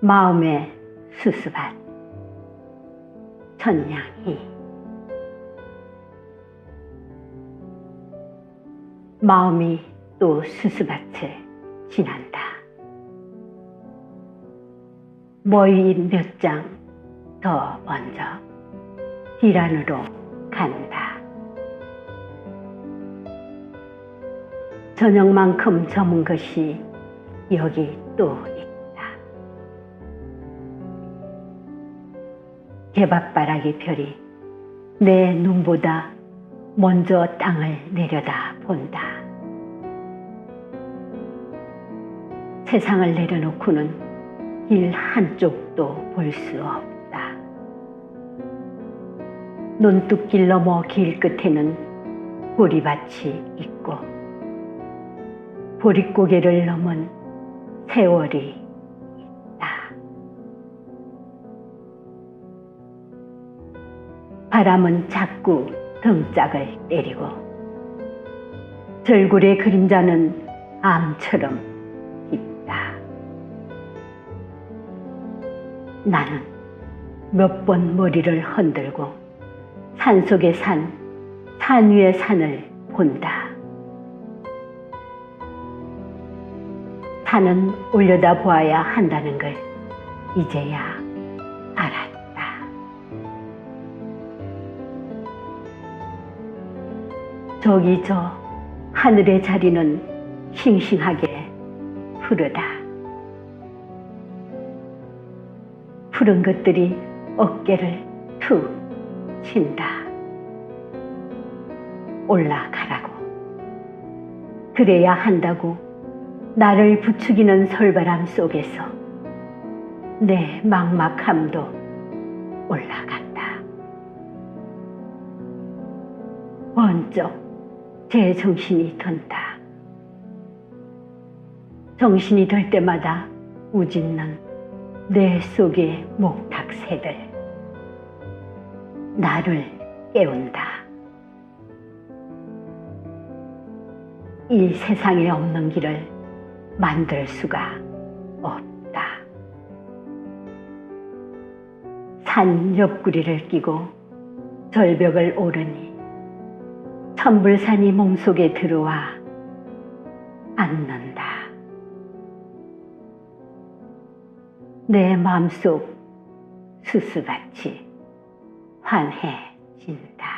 마음의 수수밭 천냥이 마음이 또 수수밭을 지난다. 머리 몇장 더 먼저 뒤란으로 간다. 저녁만큼 저문 것이 여기 또 개밥바라기 별이 내 눈보다 먼저 땅을 내려다 본다. 세상을 내려놓고는 길 한쪽도 볼 수 없다. 논뚝길 넘어 길 끝에는 보리밭이 있고 보릿고개를 넘은 세월이 바람은 자꾸 등짝을 때리고 절굴의 그림자는 암처럼 깊다. 나는 몇 번 머리를 흔들고 산 속의 산, 산 위의 산을 본다. 산은 올려다 보아야 한다는 걸 이제야 알았다. 저기 저 하늘의 자리는 싱싱하게 푸르다. 푸른 것들이 어깨를 툭 친다. 올라가라고. 그래야 한다고 나를 부추기는 설바람 속에서 내 막막함도 올라간다. 번쩍 제 정신이 든다. 정신이 들 때마다 우짖는 내 속의 목탁새들. 나를 깨운다. 이 세상에 없는 길을 만들 수가 없다. 산 옆구리를 끼고 절벽을 오르니 천불산이 몸속에 들어와 앉는다. 내 마음속 수수같이 환해진다.